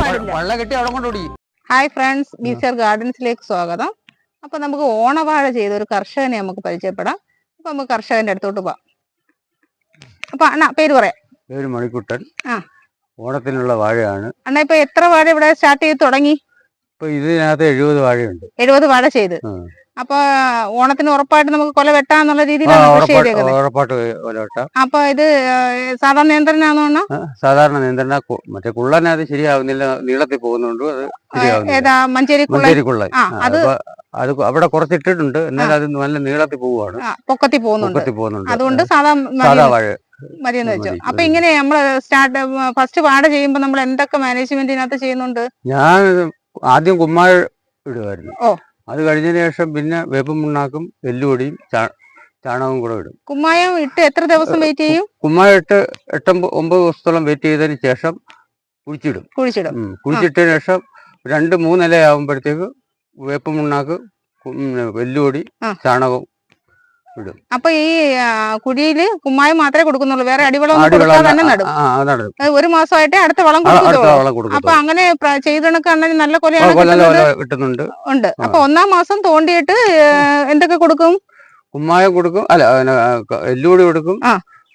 പാടില്ല. കെട്ടി അവിടെ ഹായ് ഫ്രണ്ട്സ് ബീച്ചർ ഗാർഡൻസിലേക്ക് സ്വാഗതം. അപ്പൊ നമുക്ക് ഓണവാഴ ചെയ്ത ഒരു കർഷകനെ നമുക്ക് പരിചയപ്പെടാം. അപ്പൊ നമുക്ക് കർഷകന്റെ അടുത്തോട്ട് പോവാം. അപ്പൊ അണ്ണാ പേര് പറയാം. പേര് മണിക്കുട്ടൻ. ആ. ഓണത്തിനുള്ള വാഴയാണ്. അണ്ണാ ഇപ്പൊ എത്ര വാഴ ഇവിടെ സ്റ്റാർട്ട് ചെയ്ത് തുടങ്ങി? ഇപ്പൊ ഇതിനകത്ത് എഴുപത് വാഴയുണ്ട്. എഴുപത് വാഴ ചെയ്ത്. അപ്പൊ ഓണത്തിന് ഉറപ്പായിട്ട് നമുക്ക് കൊല വെട്ടാന്നുള്ള രീതിയിലാണ് അപ്പൊ ഇത് സാധാരണ നിയന്ത്രണമാണോ സാധാരണ നിയന്ത്രണ മറ്റേ കുള്ളനെ അത് ശരിയാവുന്നില്ല നീളത്തിൽ പോകുന്നുണ്ട് അത് മഞ്ചേരി മഞ്ചേരി കുള്ളൻ? അത് അത് അവിടെ കുറച്ചിട്ടിട്ടുണ്ട് എന്നാൽ അത് നല്ല നീളത്തിൽ പോവുകയാണ്. ആ, പൊക്കത്തി പോകുന്നുണ്ട്. പൊക്കത്തിൽ പോകുന്നുണ്ട്. അതുകൊണ്ട് സാധാ സാധാ വാഴ. മതിയെന്ന് വെച്ചു. അപ്പൊ ഇങ്ങനെ നമ്മൾ സ്റ്റാർട്ട് ഫസ്റ്റ് പാട ചെയ്യുമ്പോ നമ്മൾ എന്തൊക്കെ മാനേജ്മെന്റിനകത്ത് ചെയ്യുന്നുണ്ട്? ഞാൻ ആദ്യം കുമ്മാഴ ഇടുമായിരുന്നു ഓ. അത് കഴിഞ്ഞതിന് ശേഷം പിന്നെ വേപ്പും മുണ്ണാക്കും എല്ലുപൊടിയും ചാണകവും കൂടെ ഇടും. കുമ്മായം ഇട്ട് എത്ര ദിവസം വെയിറ്റ് ചെയ്യും? കുമ്മായം ഇട്ട് എട്ടും ഒമ്പത് ദിവസത്തോളം വെയിറ്റ് ചെയ്തതിന് ശേഷം കുഴിച്ചിടും. കുഴിച്ചിടും. കുഴിച്ചിട്ടതിന് ശേഷം രണ്ട് മൂന്നില ആകുമ്പോഴത്തേക്ക് വേപ്പ് മുണ്ണാക്ക് എല്ലുപൊടി ഉം, അപ്പൊ ഈ കുഴിയിൽ കുമ്മായം മാത്രമേ കൊടുക്കുന്നുള്ളൂ. വേറെ അടിവളം തന്നെ നടും. ഒരു മാസമായിട്ട് അടുത്ത വളം കൊടുക്കും അപ്പൊ അങ്ങനെ ചെയ്തണക്കാണെങ്കിൽ നല്ല കൊലയാണ് കിട്ടുന്നുണ്ട്. ഉണ്ട്. അപ്പൊ ഒന്നാം മാസം തോണ്ടിയിട്ട് എന്തൊക്കെ കൊടുക്കും? കുമ്മായം കൊടുക്കും. അല്ല എല്ലുകൂടി കൊടുക്കും.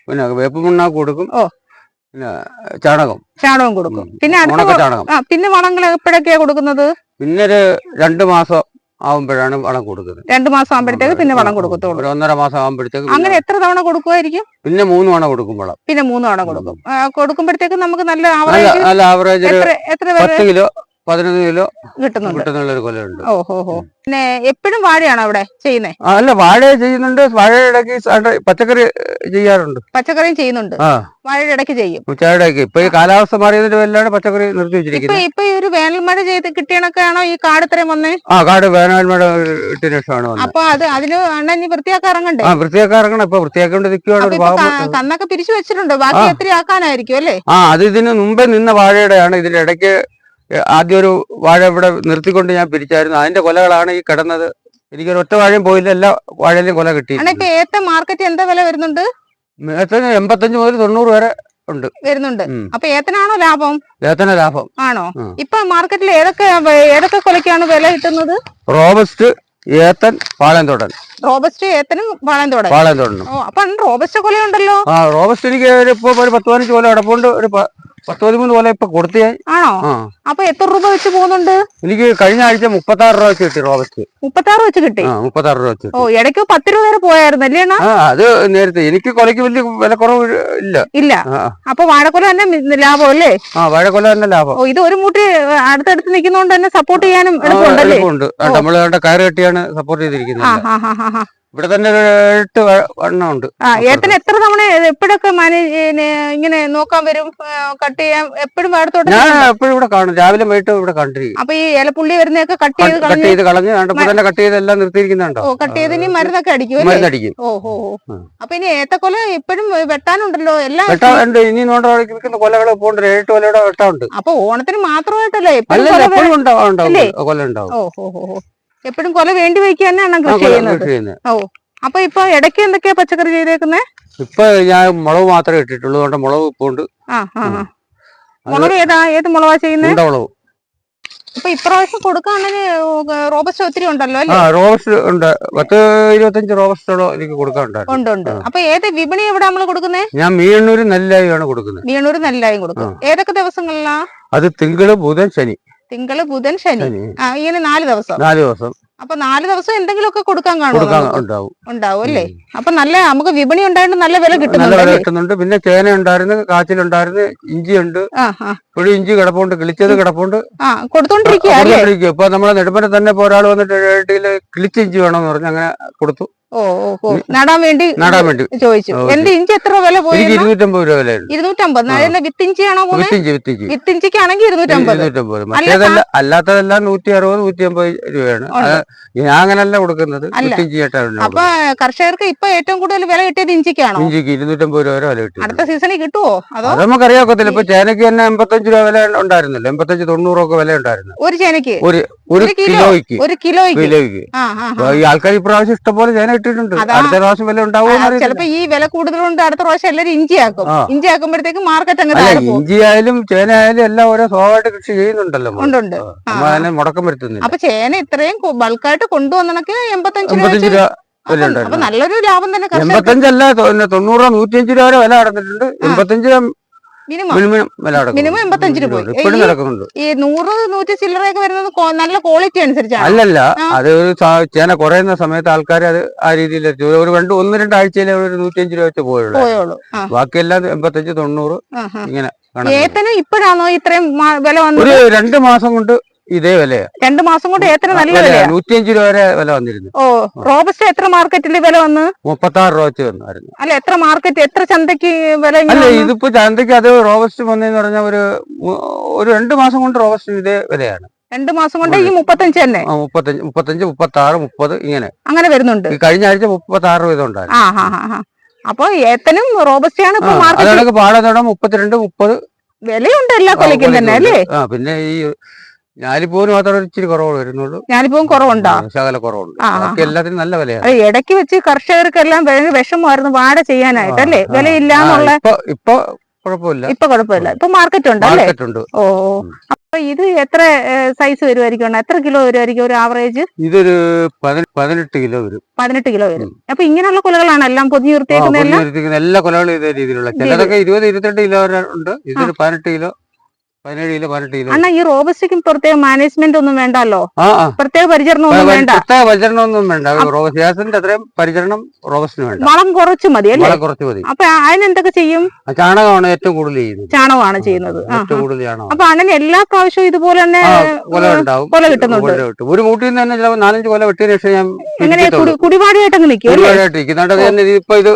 പിന്നെ വേപ്പ് മുണ്ണാക്ക് കൊടുക്കും. ഓ. പിന്നെ ചാണകം. ചാണകം കൊടുക്കും. പിന്നെ അടുത്ത പിന്നെ വളങ്ങൾ എപ്പോഴൊക്കെയാ കൊടുക്കുന്നത്? പിന്നെ ഒരു രണ്ടു മാസം ആവുമ്പോഴാണ് വളം കൊടുക്കുന്നത്. രണ്ടു മാസം ആകുമ്പോഴത്തേക്ക് പിന്നെ വളം കൊടുക്കത്തുള്ളൂ. ഒരു ഒന്നര മാസം ആകുമ്പോഴത്തേക്ക് അങ്ങനെ എത്ര തവണ കൊടുക്കുമായിരിക്കും പിന്നെ മൂന്ന് വളം കൊടുക്കും വളം. പിന്നെ മൂന്ന് തവണ കൊടുക്കും. കൊടുക്കുമ്പോഴത്തേക്ക് നമുക്ക് നല്ല ആവറേജ് നല്ല ആവറേജ് എത്ര പത്ത് കിലോ പതിനൊന്ന് കിലോ കിട്ടുന്നുണ്ട്. കിട്ടുന്നുള്ള ഒരു കൊലയുണ്ട്. ഓ ഹോ ഹോ. പിന്നെ എപ്പോഴും വാഴയാണോ അവിടെ ചെയ്യുന്നേ? അല്ല വാഴ ചെയ്യുന്നുണ്ട്. വാഴയുടെ ഇടയ്ക്ക് പച്ചക്കറി ചെയ്യാറുണ്ട്. പച്ചക്കറിയും ചെയ്യുന്നുണ്ട്. വാഴയുടെ ഇടയ്ക്ക് ചെയ്യും. ഉച്ചയുടെ ഇടയ്ക്ക്. ഇപ്പൊ ഈ കാലാവസ്ഥ മാറിയതിന്റെ പേരിലാണ് പച്ചക്കറി നിർത്തി വെച്ചിരിക്കുന്നത്. ഇപ്പൊ ഈ ഒരു വേനൽ മഴ ചെയ്ത് കിട്ടിയണൊക്കെയാണോ ഈ കാട് ഇത്രയും വന്നേ? ആ കാട് വേനൽമഴ ഇട്ടതിന് ശേഷമാണ് വന്നത്. അപ്പൊ അത് അതിന് അണ്ണഞ്ഞ് വൃത്തിയാക്കാൻ ഇറങ്ങണ്ടേ? ആ വൃത്തിയാക്കാറക്കണം ഇപ്പൊ വൃത്തിയാക്കേണ്ടി നിൽക്കുകയാണ് കന്നൊക്കെ പിരിച്ചു വെച്ചിട്ടുണ്ട്. ബാക്കി എത്രയാക്കാനായിരിക്കും എത്ര ആക്കാനായിരിക്കും അല്ലേ? ആ അത് ഇതിന് മുമ്പേ നിന്ന വാഴയുടെയാണ് ഇതിന്റെ ഇടയ്ക്ക് ആദ്യം ഒരു വാഴ ഇവിടെ നിർത്തിക്കൊണ്ട് ഞാൻ പിരിച്ചായിരുന്നു. അതിന്റെ കൊലകളാണ് ഈ കിടന്നത്. എനിക്കൊരു ഒറ്റ വാഴയും പോയില്ല. എല്ലാ വാഴയിലും കൊല കിട്ടി. ഏത്ത മാർക്കറ്റ് എന്താ വില വരുന്നുണ്ട്? എൺപത്തഞ്ചു എൺപത്തഞ്ച് മുതൽ തൊണ്ണൂറ് വരെ ഉണ്ട്. വരുന്നുണ്ട്. അപ്പൊ ഏത്തനാണോ ലാഭം? ഏത്തന ലാഭം. ആണോ. ഇപ്പൊ മാർക്കറ്റിൽ ഏതൊക്കെ ഏതൊക്കെ കൊലക്കാണ് വില കിട്ടുന്നത്? റോബസ്റ്റ് ഏത്തൻ പാളയംതോടൻ റോബസ്റ്റ് ഏത്തനും പാളയന്തോടെ പാളയംതോടനും ഓ അപ്പൊ റോബസ്റ്റ് കൊലയുണ്ടല്ലോ. ആ റോബസ്റ്റ് എനിക്ക് ഒരു ഇപ്പൊ ഒരു പത്ത് പതിനഞ്ച് കൊല അടപ്പുണ്ട് ഒരു പത്ത് പതിമൂന്ന് പോലെ ഇപ്പൊ കൊടുത്തേ. ആണോ? അപ്പൊ എത്ര രൂപ വെച്ച് പോകുന്നുണ്ട്? എനിക്ക് കഴിഞ്ഞ ആഴ്ച മുപ്പത്തി ആറ് രൂപ വെച്ച് കിട്ടി റോബസ്റ്റ് മുപ്പത്താറ് വെച്ച് കിട്ടി? മുപ്പത്തി ആറ് രൂപ വെച്ച് ഓ ഇടയ്ക്ക് പത്ത് രൂപ വരെ പോയായിരുന്നു അല്ലേ അത് നേരത്തെ. എനിക്ക് കൊലയ്ക്ക് വലിയ വില കുറവ് ഇല്ല. ഇല്ല അപ്പൊ വാഴക്കൊല തന്നെ ലാഭം അല്ലേ? ആ വാഴക്കൊല തന്നെ ലാഭം. ഓ ഇത് ഒരു മുട്ടി അടുത്തടുത്ത് നിൽക്കുന്നോണ്ട് തന്നെ സപ്പോർട്ട് ചെയ്യാനും എളുപ്പമുണ്ട്. നമ്മൾ കയറ് കെട്ടിയാണ് സപ്പോർട്ട് ചെയ്തിരിക്കുന്നത്. ഇവിടെ തന്നെ എട്ട് വണ്ണമുണ്ട് ആ ഏത്തന് എത്ര തവണ എപ്പോഴൊക്കെ മാനേജ് ഇങ്ങനെ നോക്കാൻ വരും കട്ട് ചെയ്യാൻ എപ്പോഴും ഞാൻ എപ്പോഴും ഇവിടെ കാണും. രാവിലെ വൈകിട്ട് ഇവിടെ കണ്ടിരിക്കും. അപ്പൊ ഈ ഇലപ്പുള്ളി വരുന്നതൊക്കെ കട്ട് ചെയ്ത് കട്ട് ചെയ്ത് കളഞ്ഞ് തന്നെ കട്ട് ചെയ്ത് എല്ലാം നിർത്തിയിരിക്കുന്നുണ്ടോ? ഓ കട്ട് ചെയ്ത് ഇനി മരുന്നൊക്കെ അടിക്കും മരുന്നടിക്കും. ഓ ഹോ ഹോ. അപ്പൊ ഇനി ഏത്തക്കൊല എപ്പോഴും വെട്ടാനുണ്ടല്ലോ എല്ലാം വെട്ടാനുണ്ട് ഇനി നോണ്ടിരിക്കുന്ന കൊലകൾ പോണ്ട് ഏഴ് കൊലയുടെ വെട്ടാനുണ്ട് അപ്പൊ ഓണത്തിന് മാത്രമായിട്ടല്ലേ? എപ്പോഴും കൊല ഉണ്ടാവും കൊല ഉണ്ടാവും. ഓ ഹോ ഹോ ഹോ. എപ്പോഴും കൊല വേണ്ടി വയ്ക്കുക തന്നെയാണ് കൃഷി ചെയ്യുന്നത്. ഓ അപ്പൊ ഇപ്പൊ ഇടയ്ക്ക് എന്തൊക്കെയാ പച്ചക്കറി ചെയ്തേക്കുന്നേ? ഇപ്പൊ ഞാൻ മുളക് മാത്രമേ ഇട്ടിട്ടുള്ളൂ. അതുകൊണ്ട് മുളക് ഇപ്പോണ്ട് മുളക് ഏതാ? ഏത് മുളകാ ചെയ്യുന്നത് മുളക് അപ്പൊ ഇപ്രാവശ്യം കൊടുക്കാണെങ്കിൽ റോബസ്റ്റ് ഒത്തിരി ഉണ്ടല്ലോ അല്ലേ? റോബസ്റ്റ് ഉണ്ട്. പത്ത് ഇരുപത്തഞ്ച് റോബസ്റ്റോ എനിക്ക് കൊടുക്കാനുണ്ടായിരുന്നു. ഉണ്ട് ഉണ്ട്. അപ്പൊ ഏത് വിപണി എവിടെ നമ്മൾ കൊടുക്കുന്നേ? ഞാൻ മീണൂര് നെല്ലായിയാണ് കൊടുക്കുന്നത് മീണൂര് നെല്ലായും കൊടുക്കും. ഏതൊക്കെ ദിവസങ്ങളിലാ? അത് തിങ്കൾ ബുധൻ ശനി. തിങ്കൾ ബുധൻ ശനി. ആ ഇങ്ങനെ നാല് ദിവസം. നാല് ദിവസം. അപ്പൊ നാല് ദിവസം എന്തെങ്കിലുമൊക്കെ കൊടുക്കാൻ കാണും ഉണ്ടാവും. ഉണ്ടാവും അല്ലേ? അപ്പൊ നല്ല നമുക്ക് വിപണി ഉണ്ടായിട്ട് നല്ല വില കിട്ടുന്നുണ്ട് വില കിട്ടുന്നുണ്ട്. പിന്നെ ചേന ഉണ്ടായിരുന്നു കാച്ചിലുണ്ടായിരുന്നു ഇഞ്ചി ഉണ്ട് ഇപ്പോഴും ഇഞ്ചി കിടപ്പുണ്ട് കിളിച്ചത് കിടപ്പുണ്ട്. ആ കൊടുത്തോണ്ടിരിക്കുക. ഇപ്പൊ നമ്മളെ നെടുമ്പന തന്നെ ഒരാൾ വന്നിട്ട് കിളിച്ച ഇഞ്ചി വേണമെന്ന് പറഞ്ഞു അങ്ങനെ കൊടുത്തു. ഓ ഓ നടാൻ വേണ്ടി നടാൻ വേണ്ടി. ചോദിച്ചു. എന്ത് ഇഞ്ചി എത്ര വില പോയി ഇരുന്നൂറ്റമ്പത് രൂപ വിലയുണ്ട് ഇരുന്നൂറ്റമ്പത്. നല്ല വിത്തിഞ്ചിയാണോ വിത്തിഞ്ചി വിത്തിഞ്ചി. വിത്തിഞ്ചിക്കാണെങ്കിൽ ഇരുന്നൂറ്റമ്പത്. മറ്റേതല്ല അല്ലാത്തതെല്ലാം നൂറ്റി അറുപത് നൂറ്റി അമ്പത് രൂപയാണ് ഞാൻ അങ്ങനല്ല കൊടുക്കുന്നത്. അപ്പൊ കർഷകർക്ക് ഇപ്പൊ ഏറ്റവും കൂടുതൽ വില കിട്ടിയത് ഇഞ്ചിക്കാണോ? ഇഞ്ചിക്ക് ഇരുന്നൂറ്റമ്പത് രൂപ വരെ വില കിട്ടി അടുത്ത സീസണിൽ കിട്ടുമോ അതോ? നമുക്കറിയാക്കത്തില്ല ഇപ്പൊ ചേനയ്ക്ക് തന്നെ എൺപത്തഞ്ച് രൂപ വില ഉണ്ടായിരുന്നല്ലോ. എൺപത്തഞ്ച് തൊണ്ണൂറൊക്കെ വില ഉണ്ടായിരുന്നു. ഒരു ചേനക്ക് ഒരു ഒരു കിലോയ്ക്ക്. ഒരു കിലോയ്ക്ക്. ഈ ആൾക്കാർ ഇപ്രാവശ്യം ഇഷ്ടംപോലെ ചേന ഇട്ടിട്ടുണ്ട്. അടുത്ത പ്രാവശ്യം വില ഉണ്ടാവും ചിലപ്പോ ഈ വില കൂടുതലുണ്ട് അടുത്ത പ്രാവശ്യം എല്ലാരും ഇഞ്ചി ആക്കും. ഇഞ്ചി ആക്കുമ്പോഴത്തേക്ക് മാർക്കറ്റ് അങ്ങ് അല്ല പോകും. ഇഞ്ചി ആയാലും ചേന ആയാലും എല്ലാം ഓരോ സ്വാഭാവികമായിട്ട് കൃഷി ചെയ്യുന്നുണ്ടല്ലോ ഉണ്ട് അതിനെ മുടക്കം വരുത്തുന്നില്ല. അപ്പൊ ചേന ഇത്രയും ബൾക്കായിട്ട് കൊണ്ടുവന്നണക്ക് എൺപത്തഞ്ച് രൂപ നല്ലൊരു ലാഭം തന്നെ എൺപത്തഞ്ചല്ല തൊണ്ണൂറ് നൂറ്റിയഞ്ച് രൂപ വരെ വില നടന്നിട്ടുണ്ട് എൺപത്തഞ്ച് രൂപ മിനിമം. ഈ- നടക്കുന്നുണ്ട്. ഈ നൂറ് നൂറ്റി ചില്ലറയൊക്കെ വരുന്നത് നല്ല ക്വാളിറ്റി അനുസരിച്ചാണ്. അല്ലല്ല. അത് ഒരു ചേന കുറയുന്ന സമയത്ത് ആൾക്കാർ അത് ആ രീതിയിൽ ഒരു രണ്ട് ഒന്ന് രണ്ടാഴ്ചയിലെ ഒരു നൂറ്റിയഞ്ച് രൂപ വെച്ച് പോയുള്ളൂ ബാക്കിയെല്ലാം എൺപത്തഞ്ച് തൊണ്ണൂറ്. ഇങ്ങനെ. ഏത്തനും ഇപ്പോഴാണോ ഇത്രയും വില വന്നത്? ഒരു രണ്ട് മാസം കൊണ്ട് ഇതേ വില രണ്ടു മാസം കൊണ്ട് ഏത്തന് നല്ല വില നൂറ്റിയഞ്ചു രൂപ വരെ വില വന്നിരുന്നു. ഓ റോബസ്റ്റ് എത്ര മാർക്കറ്റിൽ വില വന്ന്? മുപ്പത്തി ആറ് രൂപ വെച്ച് വന്നായിരുന്നു. അല്ല എത്ര മാർക്കറ്റ് എത്ര ചന്തക്ക് വില അല്ല ഇതിപ്പോ ചന്തക്ക് അത് റോബസ്റ്റ് വന്നെന്ന് പറഞ്ഞ ഒരു ഒരു രണ്ടു മാസം കൊണ്ട് റോബസ്റ്റിന് ഇതേ വിലയാണ്. രണ്ടു മാസം കൊണ്ട് ഈ മുപ്പത്തഞ്ച് തന്നെ? മുപ്പത്തഞ്ച് മുപ്പത്തഞ്ച് മുപ്പത്തി ആറ് മുപ്പത് ഇങ്ങനെ. അങ്ങനെ വരുന്നുണ്ട്. കഴിഞ്ഞ ആഴ്ച മുപ്പത്തി ആറ് വീതം ഹാ അപ്പൊ ഏത്തനും റോബസ്റ്റിയാണ് ഇപ്പൊ മാർക്കറ്റ് പാടത്തോടെ മുപ്പത്തിരണ്ട് മുപ്പത്. വിലയുണ്ട് എല്ലാ കൊലയ്ക്കും തന്നെ അല്ലേ? പിന്നെ ഈ ഞാലിപ്പൂവിന് മാത്രമേ ഇച്ചിരി കുറവ് വരുന്നുള്ളൂ. ഞാലിപ്പൂവും കുറവുണ്ടോ? ശകല കുറവുണ്ട്. ബാക്കി എല്ലാത്തിനും നല്ല വിലയാണ് ഇടയ്ക്ക് വെച്ച് കർഷകർക്കെല്ലാം ഭയങ്കര വിഷമമായിരുന്നു വാഴ ചെയ്യാനായിട്ട് അല്ലേ? വിലയില്ലാന്നുള്ള ഇപ്പൊ കുഴപ്പമില്ല. ഇപ്പൊ കുഴപ്പമില്ല. ഇപ്പൊ മാർക്കറ്റ് ഉണ്ട് അല്ലേ? മാർക്കറ്റ് ഉണ്ട് ഓ. അപ്പൊ ഇത് എത്ര സൈസ് വരുമായിരിക്കും എത്ര കിലോ വരുമായിരിക്കും ഒരു ആവറേജ്? ഇതൊരു പതിന- പതിനെട്ട് കിലോ വരും. പതിനെട്ട് കിലോ വരും. അപ്പൊ ഇങ്ങനെയുള്ള കുലകളാണ് എല്ലാം പൊതിഞ്ഞു എല്ലാ കൊലകളും ഇതേ രീതിയിലുള്ള. ചിലതൊക്കെ ഇരുപത് ഇരുപത്തിരണ്ട് കിലോ വരെ ഉണ്ട്. ഇതൊരു പതിനെട്ട് കിലോ. പതിനേഴ് കിലോ പതിനെട്ട് കിലോ. അണ്ണാ ഈ റോബസ്റ്റിക്കും പ്രത്യേക മാനേജ്മെന്റ് ഒന്നും വേണ്ടല്ലോ? ആ ആ. പ്രത്യേക പരിചരണം ഒന്നും വേണ്ട? പ്രത്യേക പരിചരണമൊന്നും വേണ്ട. റോബസ്റ്റിന്റെ അത്രയും പരിചരണം റോബസ്റ്റിന് വേണ്ട. വളം കുറച്ചു മതി അല്ലേ? വളരെ കുറച്ച് മതി. അപ്പൊ അതിനെന്തൊക്കെ ചെയ്യും? ആ, ചാണകമാണ് ഏറ്റവും കൂടുതൽ ചെയ്യുന്നത്. ചാണകമാണ് ചെയ്യുന്നത്. ആ ഏറ്റവും കൂടുതൽ ചാണകം അപ്പൊ അണ്ണൻ എല്ലാ പ്രാവശ്യവും ഇതുപോലെ തന്നെ ആ കൊല ഉണ്ടാവും. കൊല കിട്ടുന്നുണ്ട്. കൊല കിട്ടും. ഒരു മൂട്ടിൽ നിന്ന് തന്നെ ചിലപ്പോൾ നാലഞ്ച് കൊല വെട്ടിയ ശേഷം ഞാൻ എങ്ങനെ കുടിപാടിയായിട്ട് അങ്ങ് നിൽക്കും അല്ലേ? ഒരുപാടായിട്ട് ഇരിക്കുന്നുണ്ട് അത് തന്നെ ഇതിപ്പോ ഇത്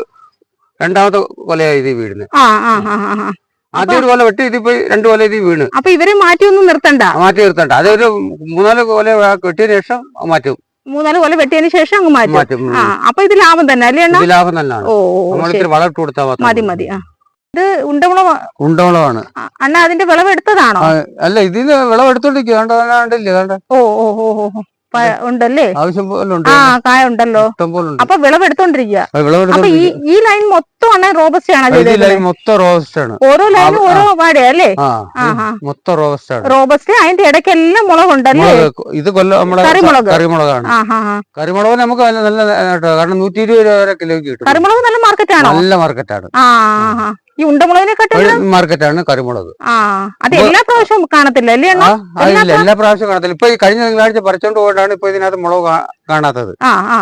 രണ്ടാമത്തെ കൊലയായി ഇത് വീഴുന്നത്. ആ ആ ആ ആ, ആ. ആദ്യം ഒരു കൊല വെട്ടി ഇതിപ്പോ രണ്ട് കൊല ഇത് വീണ്. അപ്പൊ ഇവരെ മാറ്റിയൊന്നും നിർത്തണ്ട? മാറ്റി നിർത്തണ്ട. അതൊരു മൂന്നാൽ കൊല വെട്ടിയ ശേഷം മാറ്റും. മൂന്നാൽ കൊല വെട്ടിയതിന് ശേഷം അങ്ങ് മാറ്റും? മാറ്റും. അപ്പൊ ഇത് ലാഭം തന്നെ അല്ലേ ലാഭം നല്ലതാണ് ഓ ഓ, നമ്മൾ ശരി. ഇത്തിരി വളം ഇട്ട് കൊടുത്താൽ മതി മതി. ഇത് ഉണ്ടമുള ഉണ്ടവളമാണ് അണ്ണ അതിന്റെ വിളവ് എടുത്തതാണോ അല്ല ഇതിന് വിളം എടുത്തോണ്ടിരിക്കും ഓ ഓ ഓ. ഉണ്ടല്ലേ? ആ കായ ഉണ്ടല്ലോ അപ്പൊ വിളവെടുത്തോണ്ടിരിക്കുക അപ്പൊ ഈ ഈ ലൈൻ മൊത്തം ആണ് റോബസ്റ്റ് ആണ് മൊത്തം റോബസ്റ്റ് ആണ്. ഓരോ ലൈനും ഓരോ വാടയാ അല്ലേ. മൊത്തം റോബസ്റ്റ് ആണ്. റോബസ്റ്റ് അതിന്റെ ഇടയ്ക്കെല്ലാം മുളകുണ്ടല്ലേ? മുളക് ഇത് കൊല്ലം കറിമുളക്. കറിമുളകാണ്. കറിമുളക് നമുക്ക് നല്ല കാരണം നൂറ്റി ഇരുപത് രൂപ കിലോയ്ക്ക് കിട്ടും. കറിമുളക് നല്ല മാർക്കറ്റ് ആണോ? നല്ല മാർക്കറ്റാണ് ആ ആ, ആ. ഈ ഉണ്ടമുളകിനെക്കാട്ടും മാർക്കറ്റാണ് കരുമുളക്. ആ അത് എല്ലാ പ്രാവശ്യവും കാണത്തില്ല? അല്ലേ അതില്ല എല്ലാ പ്രാവശ്യവും കാണത്തില്ല. ഇപ്പൊ കഴിഞ്ഞ തിങ്കളാഴ്ച പറിച്ചോണ്ട് പോയിട്ടാണ് ഇപ്പൊ ഇതിനകത്ത് മുളക് കാണാത്തത്. ആ ആ.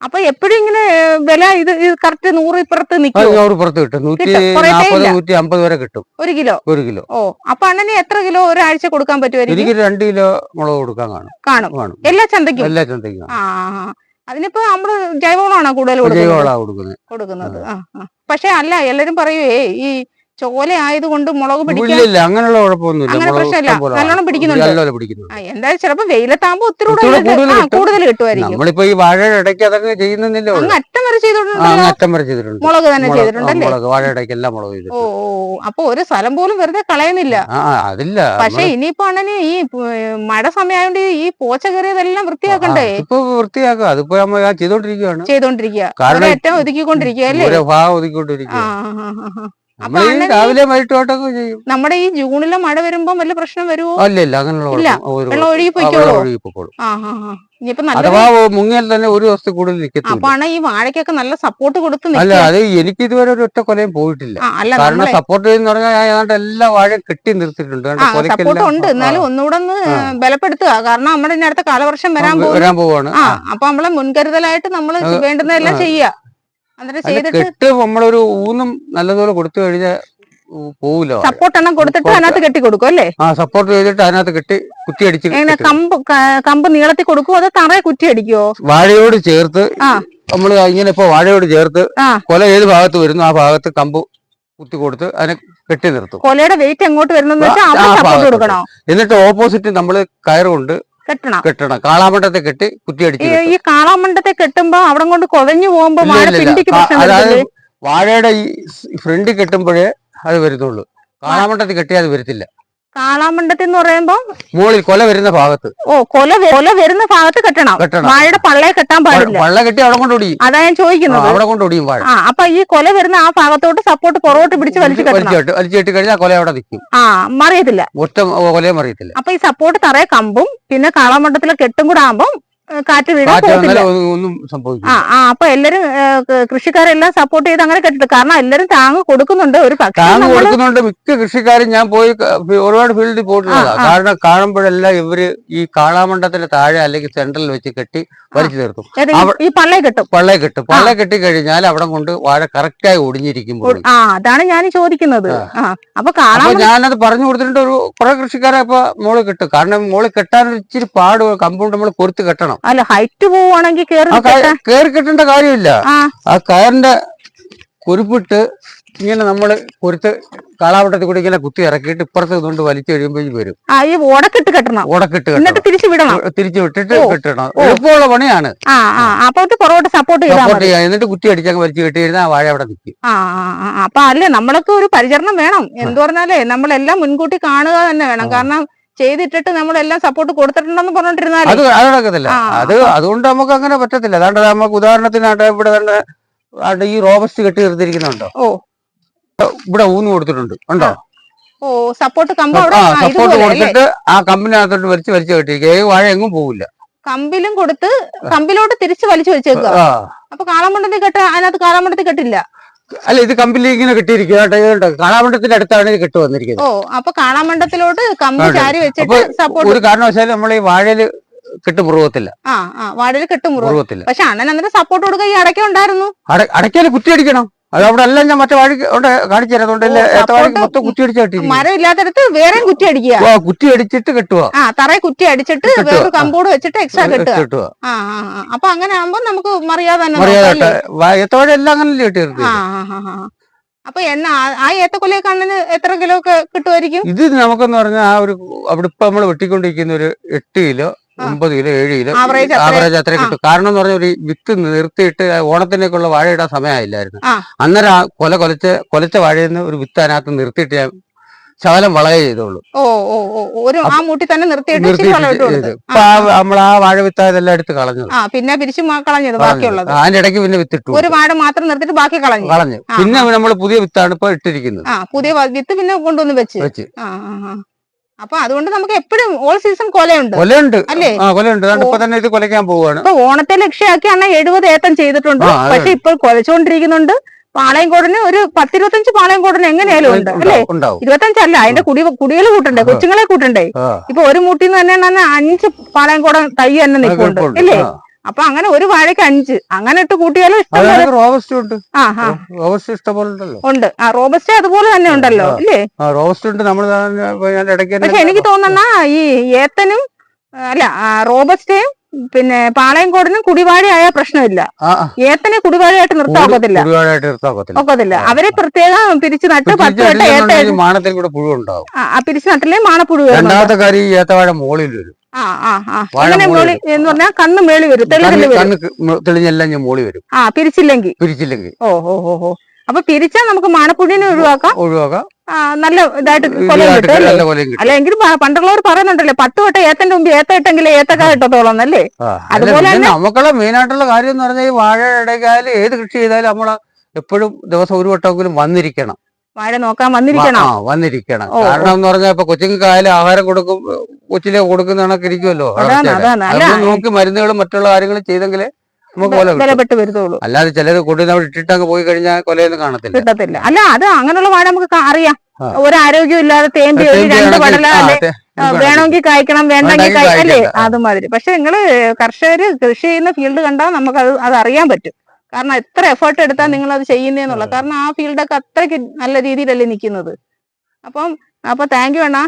അപ്പൊ എപ്പോഴും ഇങ്ങനെ വില ഇത് കറക്റ്റ് നൂറ് ഇപ്പുറത്ത് അത് നിൽക്കും നൂറ് പുറത്ത് കിട്ടും. നൂറ്റി നാൽപ്പത്. നൂറ്റി അമ്പത് വരെ കിട്ടും. ഒരു കിലോ? ഒരു കിലോ. ഓ അപ്പൊ അണ്ണന് എത്ര കിലോ ഒരാഴ്ച കൊടുക്കാൻ പറ്റുമായിരിക്കും? എനിക്ക് രണ്ട് കിലോ മുളക് കൊടുക്കാൻ കാണും. കാണും. എല്ലാ ചന്തയ്ക്കും? എല്ലാ ചന്തയ്ക്കും ആ. അതിനിപ്പോ നമ്മൾ ജൈവവളമാണോ കൂടുതൽ കൊടുക്കുന്നത്? ജൈവവളമാണ് കൊടുക്കുന്നത്. കൊടുക്കുന്നത്. ആ ആ. പക്ഷെ അല്ല എല്ലാരും പറയുവേ ഈ ചോല ആയതുകൊണ്ട് മുളക് പിടിക്കില്ല അങ്ങനെയുള്ള കുഴപ്പമൊന്നുമില്ല. അങ്ങനെ പ്രശ്നമില്ല. നല്ലോണം പിടിക്കുന്നുണ്ട്. എന്തായാലും ചിലപ്പോ വെയിലത്താകുമ്പോ ഒത്തിരി കൂടെ ഒത്തിരി കൂടുതൽ കിട്ടുമായിരിക്കും. നമ്മളിപ്പോ ഈ വാഴയുടെ ഇടയ്ക്ക് അതങ്ങ് ചെയ്യുന്നില്ല അങ്ങ് അറ്റം വരെ ചെയ്തിട്ടുണ്ട് അറ്റം വരെ ചെയ്തിട്ടുണ്ട്. മുളക് തന്നെ ചെയ്തിട്ടുണ്ടല്ലേ? മുളക് വാഴയുടെ എല്ലാം മുളക് ഓ. അപ്പൊ ഒരു സ്ഥലം പോലും വെറുതെ കളയുന്നില്ല. അതില്ല. പക്ഷെ ഇനിയിപ്പോ അണ്ണന് ഈ മഴ സമയമായോണ്ട് ഈ പോച്ച കയറിയതെല്ലാം വൃത്തിയാക്കണ്ടേ? ഇപ്പൊ വൃത്തിയാക്കുക അതിപ്പോ ചെയ്തോണ്ടിരിക്കുകയാണ് ചെയ്തോണ്ടിരിക്കുക ഒതുക്കിക്കൊണ്ടിരിക്കുക അല്ലേ? ഭാഗം ഒതുക്കിക്കൊണ്ടിരിക്കുക. നമ്മൾ രാവിലെ വൈകിട്ടോട്ടൊക്കെ ചെയ്യും. നമ്മുടെ ഈ ജൂണിലെ മഴ വരുമ്പോ വല്ല പ്രശ്നം വരുമോ അല്ല ഇല്ല അങ്ങനെയുള്ള വെള്ളം ഒഴുകി ഒഴുകി അഥവാ മുങ്ങിയാൽ തന്നെ ഒരു ദിവസത്തിൽ കൂടുതൽ നിൽക്കത്തില്ല അപ്പൊ ഈ വാഴയ്ക്കൊക്കെ നല്ല സപ്പോർട്ട് കൊടുത്ത് അല്ല അത് എനിക്ക് ഇതുവരെ ഒരു ഒറ്റ കൊലയും പോയിട്ടില്ല. കാരണം സപ്പോർട്ട് എന്ന് പറഞ്ഞാൽ ഏതാണ്ട് എല്ലാ വാഴയും കെട്ടി നിർത്തിയിട്ടുണ്ട്. സപ്പോർട്ട് ഉണ്ട്. എന്നാലും ഒന്നുകൂടെ ഒന്ന് ബലപ്പെടുത്തുക. കാരണം നമ്മുടെ അടുത്ത കാലവർഷം വരാൻ പോവാണ്. അപ്പൊ നമ്മളെ മുൻകരുതലായിട്ട് നമ്മൾ വേണ്ടുന്നതെല്ലാം. ചെയ്യുക. കെട്ട് നമ്മളൊരു ഊന്നും നല്ലതുപോലെ കൊടുത്തു കഴിഞ്ഞാൽ പോവില്ല സപ്പോർട്ട് എണ്ണം കൊടുത്തിട്ട്. അതിനകത്ത് കെട്ടി കൊടുക്കും അല്ലേ ആ സപ്പോർട്ട് ചെയ്തിട്ട് അതിനകത്ത് കെട്ടി കുത്തി അടിച്ച് കമ്പ് കമ്പ് നീളത്തിൽ കൊടുക്കും അതോ തറയെ കുറ്റി അടിക്കുവോ വാഴയോട് ചേർത്ത്. നമ്മൾ ഇങ്ങനെ ഇപ്പൊ വാഴയോട് ചേർത്ത്. കൊല ഏത് ഭാഗത്ത് വരുന്നു ആ ഭാഗത്ത് കമ്പ് കുത്തി കൊടുത്ത് അതിനെ കെട്ടി നിർത്തും കൊലയുടെ വെയിറ്റ് എങ്ങോട്ട്. കൊടുക്കണോ എന്നിട്ട് ഓപ്പോസിറ്റ് നമ്മൾ കയറുകൊണ്ട് കെട്ടണം. കെട്ടണം. കാളാമണ്ടത്തെ കെട്ടി കുത്തിയടിച്ച് ഈ- കാളാമണ്ടത്തെ കെട്ടുമ്പോ അവിടെ കൊണ്ട് കുഴഞ്ഞു പോകുമ്പോ. പിണ്ടിക്ക് അതായത് വാഴയുടെ ഈ ഫ്രണ്ടിൽ കെട്ടുമ്പോഴേ അത് വരുന്നുള്ളൂ കാളാമണ്ടത്തിൽ കെട്ടിയാൽ അത് വരത്തില്ല. കാളാമണ്ടത്തിൽ എന്ന് പറയുമ്പോ മുകളിൽ കൊല വരുന്ന ഭാഗത്ത്. ഓ കൊല കൊല വരുന്ന ഭാഗത്ത് കെട്ടണം. വാഴയുടെ പള്ളയെ കെട്ടാൻ പാടില്ല. പള്ള കെട്ടി അവിടെ അതാ ഞാൻ ചോദിക്കുന്നത്. അവിടെ വാഴ. ആ അപ്പൊ ഈ കൊല വരുന്ന ആ ഭാഗത്തോട്ട് സപ്പോർട്ട് പുറകോട്ട് പിടിച്ച് വലിച്ചു വലിച്ചിട്ട് വലിച്ചിട്ട് കഴിഞ്ഞാൽ കൊല അവിടെ നിൽക്കും. ആ മറിയത്തില്ല. ഒറ്റ കൊലയും അപ്പൊ ഈ സപ്പോർട്ട് തറയെ കമ്പും പിന്നെ കാളാമണ്ടത്തിലെ കെട്ടും കൂടെ ആകുമ്പോ കാറ്റ് വന്നാലും ഒന്നും- സംഭവിക്കും ആ ആ അപ്പൊ എല്ലാരും കൃഷിക്കാരെല്ലാം സപ്പോർട്ട് ചെയ്ത് അങ്ങനെ കെട്ടിട്ട് കാരണം എല്ലാരും താങ്ങ് കൊടുക്കുന്നുണ്ട് ഒരു പക്ഷേ താങ്ങ് കൊടുക്കുന്നുണ്ട്. മിക്ക കൃഷിക്കാരും ഞാൻ പോയി ഒരുപാട് ഫീൽഡിൽ പോയിട്ടുള്ളതാ. ആ, ആ. കാരണം കാണുമ്പോഴെല്ലാം ഇവർ ഈ കാളാമണ്ഡത്തിന്റെ താഴെ അല്ലെങ്കിൽ സെന്ററിൽ വെച്ച് കെട്ടി വലിച്ചു തീർക്കും. ഈ- പള്ളയെ കെട്ടും. പള്ളയെ കെട്ടും. പള്ളയെ കെട്ടി കഴിഞ്ഞാൽ അവിടെ കൊണ്ട് വാഴ കറക്റ്റായി ഒടിഞ്ഞിരിക്കുമ്പോൾ ആ അതാണ് ഞാൻ ചോദിക്കുന്നത്. അപ്പൊ കാണാൻ ഞാനത് പറഞ്ഞു കൊടുത്തിട്ടുണ്ട് ഒരു കുറെ കൃഷിക്കാരെ ഇപ്പൊ മോൾ കെട്ടും. കാരണം മോൾ കെട്ടാൻ ഇച്ചിരി പാട് കമ്പൗണ്ട് നമ്മൾ കൊടുത്ത് കെട്ടണം. അല്ല ഹൈറ്റ് പോവാണെങ്കിൽ കയറി കെട്ടേണ്ട കാര്യമില്ല. ആ. കയറിന്റെ കുരുപ്പിട്ട് ഇങ്ങനെ നമ്മൾ കുരുത്ത് കാളാവട്ടത്തിൽ കൂടി ഇങ്ങനെ കുത്തി ഇറക്കിയിട്ട് ഇപ്പുറത്ത് കൊണ്ട് വലിച്ചു കഴിയുമ്പോഴും വരും. ഈ ഓടക്കെട്ട് കെട്ടണം. ഓടക്കിട്ട് കെട്ടണം. തിരിച്ചു വിടണം. തിരിച്ചു വിട്ടിട്ട് കെട്ടണം. എളുപ്പമുള്ള പണിയാണ്. പുറകോട്ട് സപ്പോർട്ട് സപ്പോർട്ട് ചെയ്യാം. എന്നിട്ട് കുത്തി അടിച്ചാൽ വലിച്ചു കെട്ടി കഴിഞ്ഞാൽ ആ വാഴ അവിടെ നിൽക്കും. അപ്പൊ അല്ലേ നമ്മളൊക്കെ ഒരു പരിചരണം വേണം. എന്ത് പറഞ്ഞാലേ നമ്മളെല്ലാം മുൻകൂട്ടി കാണുക തന്നെ വേണം. കാരണം ചെയ്തിട്ടിട്ട് നമ്മളെല്ലാം സപ്പോർട്ട് കൊടുത്തിട്ടുണ്ടെന്ന് പറഞ്ഞിട്ടിരുന്നാൽ അത് നടക്കത്തില്ല അത് അതുകൊണ്ട് നമുക്ക് അങ്ങനെ പറ്റത്തില്ല. അതാണ്ട് നമുക്ക് ഉദാഹരണത്തിനായിട്ട് ഇവിടെ തന്നെ ഈ റോബസ്റ്റ് കെട്ടി നിർത്തിയിരിക്കുന്നുണ്ടോ ഓ. ഇവിടെ ഊന്ന് കൊടുത്തിട്ടുണ്ട്. ഉണ്ടോ? ഓ സപ്പോർട്ട് കമ്പ് സപ്പോർട്ട് കൊടുത്തിട്ട് ആ കമ്പിനകത്തോട്ട് വലിച്ച് വലിച്ചു കെട്ടിയിരിക്കുക. വാഴ എങ്ങും പോവില്ല. കമ്പിലും കൊടുത്ത് കമ്പിലോട്ട് തിരിച്ച് വലിച്ചു വലിച്ചേക്കുക അപ്പൊ കാളമണ്ടത്തിൽ കെട്ട അതിനകത്ത് കാളമണ്ടത്തിൽ കെട്ടില്ല. അല്ല ഇത് കമ്പിൽ ഇങ്ങനെ കെട്ടിയിരിക്കുക കേട്ടോ ഇതുണ്ട് അടുത്താണ് ഇത് കെട്ട് വന്നിരിക്കുന്നത്. ഓ അപ്പൊ കാണാമണ്ഡത്തിലോട്ട് കമ്പി ചാരി വെച്ചിട്ട് സപ്പോർട്ട് ഒരു കാരണവശാലും നമ്മൾ ഈ വാഴയിൽ കെട്ട് മുറുകത്തില്ല. ആ ആ വാഴയിൽ കെട്ട് മുറുകത്തില്ല. പക്ഷെ അണ്ണൻ എന്നിട്ട് സപ്പോർട്ട് കൊടുക്കുക ഈ അടയ്ക്ക ഉണ്ടായിരുന്നു. അട അടയ്ക്കാൽ കുത്തി അടിക്കണം അത് അവിടെ എല്ലാം ഞാൻ മറ്റേ വാഴ കാണിച്ചു തരാം അതുകൊണ്ട് മൊത്തം കുത്തി അടിച്ച് മരം ഇല്ലാത്തടത്ത് വേറെയും കുറ്റി അടിക്കുക കുറ്റി അടിച്ചിട്ട് കെട്ടുക ആ തറയെ കുറ്റി അടിച്ചിട്ട് വേറെ കമ്പോട് വെച്ചിട്ട് എക്സ്ട്രാ കെട്ടുക കെട്ടുക ആ. അപ്പൊ അങ്ങനെ ആകുമ്പോ നമുക്ക് മറിയാതെ? ഏത്തവാഴ എല്ലാം അങ്ങനെ. അപ്പൊ എണ്ണ ആ- ഏത്തക്കൊലയൊക്കെ അണ്ണന് എത്ര കിലോ ഒക്കെ കിട്ടുമായിരിക്കും ഇത് നമുക്കെന്ന് പറഞ്ഞാൽ ആ ഒരു അവിടെ ഇപ്പൊ നമ്മൾ വെട്ടിക്കൊണ്ടിരിക്കുന്ന ഒരു എട്ട് കിലോ. ഒമ്പത് കിലോ ഏഴ് കിലോ ആവറേജ് അത്ര. കിട്ടും. കാരണം എന്ന് പറഞ്ഞാൽ ഒരു വിത്ത് നിർത്തിയിട്ട് ഓണത്തിനേക്കുള്ള വാഴ ഇടാൻ സമയമായില്ലായിരുന്നു. അന്നേരം ആ കൊല കൊലച്ച കൊലച്ച വാഴയിൽ നിന്ന് ഒരു വിത്ത് അതിനകത്ത് നിർത്തിയിട്ട് ഞാൻ ശകലം വളയേ ചെയ്തോളൂ നമ്മൾ ആ വാഴ വിത്ത് ഇതെല്ലാം എടുത്ത് കളഞ്ഞു. പിന്നെ പിരിച്ചു കളഞ്ഞത് ബാക്കിയുള്ളത്. അതിന്റെ ഇടയ്ക്ക് പിന്നെ വിത്തിട്ടു. ഒരു വാഴ മാത്രം നിർത്തിട്ട് ബാക്കി കളഞ്ഞു. കളഞ്ഞു. പിന്നെ നമ്മൾ പുതിയ വിത്താണ് ഇപ്പൊ ഇട്ടിരിക്കുന്നത്. പുതിയ വിത്ത് പിന്നെ കൊണ്ടുവന്ന് വെച്ച്. വെച്ച്. അപ്പൊ അതുകൊണ്ട് നമുക്ക് എപ്പോഴും ഓൾ സീസൺ കൊലയുണ്ട്. കൊലയുണ്ട്. അല്ലേ? ആ കൊലയുണ്ട്. ഇപ്പൊ തന്നെ ഇത് കൊലയ്ക്കാൻ പോവുകയാണ്. ഇപ്പൊ ഓണത്തെ ലക്ഷ്യമാക്കി അണ്ണ എഴുപത് ഏത്തം ചെയ്തിട്ടുണ്ട്. പക്ഷെ ഇപ്പോൾ കൊലച്ചുകൊണ്ടിരിക്കുന്നുണ്ട്. പാളയംകോടന് ഒരു പത്തിരുപത്തഞ്ച് പാളയംകോടന് എങ്ങനെയാലും ഉണ്ട് അല്ലേ? ഇരുപത്തഞ്ചല്ല അതിന്റെ കുടി കുടികൾ കൂട്ടണ്ടേ? കൊച്ചുങ്ങളെ കൂട്ടണ്ടേ? ഇപ്പൊ ഒരു മുട്ടിന്ന് തന്നെ അഞ്ച് പാളയംകോടൻ തൈ തന്നെ നിൽക്കുന്നുണ്ട് അല്ലേ. അപ്പൊ അങ്ങനെ ഒരു വാഴയ്ക്ക് അഞ്ച്. അങ്ങനെ ഇട്ട് കൂട്ടിയാലും റോബസ്റ്റ് ഉണ്ട്. റോബസ്റ്റ് ഇഷ്ടപോലെ ഉണ്ടല്ലോ. ഉണ്ട്. ആ റോബസ്റ്റ് അതുപോലെ തന്നെ ഉണ്ടല്ലോ. അല്ലേ റോബസ്റ്റ് ഉണ്ട്. നമ്മൾ പക്ഷെ എനിക്ക് തോന്നുന്ന ഈ ഏത്തനും അല്ല റോബസ്റ്റേയും പിന്നെ പാളയംകോടനും കുടിവാഴയായ പ്രശ്നമില്ല. ആ, പ്രശ്നമില്ല ഏത്തനെ കുടിവാഴയായിട്ട് നിർത്താൻ ഒക്കത്തില്ല. ഒക്കത്തില്ല അവരെ പ്രത്യേകം പിരിച്ചു നട്ട് പത്ത് വട്ടം ഏത്ത ആ, പിരിച്ചു നട്ടില്ലേ മാണപ്പുഴു രണ്ടാമത്തെ കാര്യം ഏത്തവാഴ മുകളിൽ വരും. ആ ആ ആ. എങ്ങനെ മോളി എന്ന് പറഞ്ഞാൽ കണ്ണ് മേളി വരും തെളി കണ്ണ് വരും. തെളിഞ്ഞെല്ലാം ഞാൻ മോളി വരും. ആ പിരിച്ചില്ലെങ്കിൽ. പിരിച്ചില്ലെങ്കിൽ. ഓ ഓ ഓ ഓ അപ്പൊ പിരിച്ചാൽ നമുക്ക് മാനപ്പുഴിനെ ഒഴിവാക്കാം. ഒഴിവാക്കാം. ആ, നല്ല ഇതായിട്ട് കൊലയും ഇതായിട്ട് കിട്ടും അല്ലേ? നല്ല കൊലയും കിട്ടും. അല്ലെങ്കിൽ പണ്ടുള്ളവർ പറയുന്നുണ്ടല്ലേ പത്ത് വട്ടം ഏത്തന്റെ മുമ്പ് ഏത്ത ഇട്ടെങ്കിൽ ഏത്തക്ക ഇട്ടത്തോളം അല്ലേ ആ, അല്ല, അതുപോലെ പിന്നെ നമുക്കുള്ള മെയിൻ ആയിട്ടുള്ള കാര്യം എന്ന് പറഞ്ഞാൽ ഈ വാഴ ഇടയ്ക്കായാലും ഏത് കൃഷി ചെയ്താലും നമ്മൾ എപ്പോഴും ദിവസം ഒരു വട്ടമെങ്കിലും വന്നിരിക്കണം. വാഴ നോക്കാൻ വന്നിരിക്കണം. വന്നിരിക്കണം. കാരണം എന്ന് പറഞ്ഞാൽ ഇപ്പൊ കൊച്ചുങ്ങൾക്കായാലും ആഹാരം കൊടുക്കും കൊച്ചിലെ കൊടുക്കുന്ന കണക്ക് ഇരിക്കുമല്ലോ നോക്കി മരുന്നുകളും മറ്റുള്ള കാര്യങ്ങളും ചെയ്തെങ്കിലേ വിലപ്പെട്ട് വരുത്തുള്ളൂ. അല്ലാതെ ചിലർ കൊണ്ടു നമ്മൾ ഇട്ടിട്ടങ്ങ് പോയി കഴിഞ്ഞാൽ കൊലയൊന്നും കാണത്തില്ല. കിട്ടത്തില്ല. അല്ല അത് അങ്ങനെയുള്ള വാഴ നമുക്ക് അറിയാം. ആ. ഒരു ആരോഗ്യം ഇല്ലാതെ തേമ്പി ഒരു രണ്ട് പടല വേണമെങ്കിൽ കായ്ക്കണം വേണ്ടെങ്കിൽ കായ്ക്കല്ലേ അതുമാതിരി. പക്ഷെ നിങ്ങൾ കർഷകര് കൃഷി ചെയ്യുന്ന ഫീൽഡ് കണ്ടാൽ നമുക്ക് അത് അത് അറിയാൻ പറ്റും. കാരണം എത്ര എഫേർട്ട് എടുത്താൽ നിങ്ങൾ അത്. ചെയ്യുന്നതെന്നുള്ള കാരണം ആ ഫീൽഡൊക്കെ അത്രയ്ക്ക് നല്ല രീതിയിലല്ലേ നിൽക്കുന്നത്. അപ്പം അപ്പൊ താങ്ക് യു അണ്ണാ.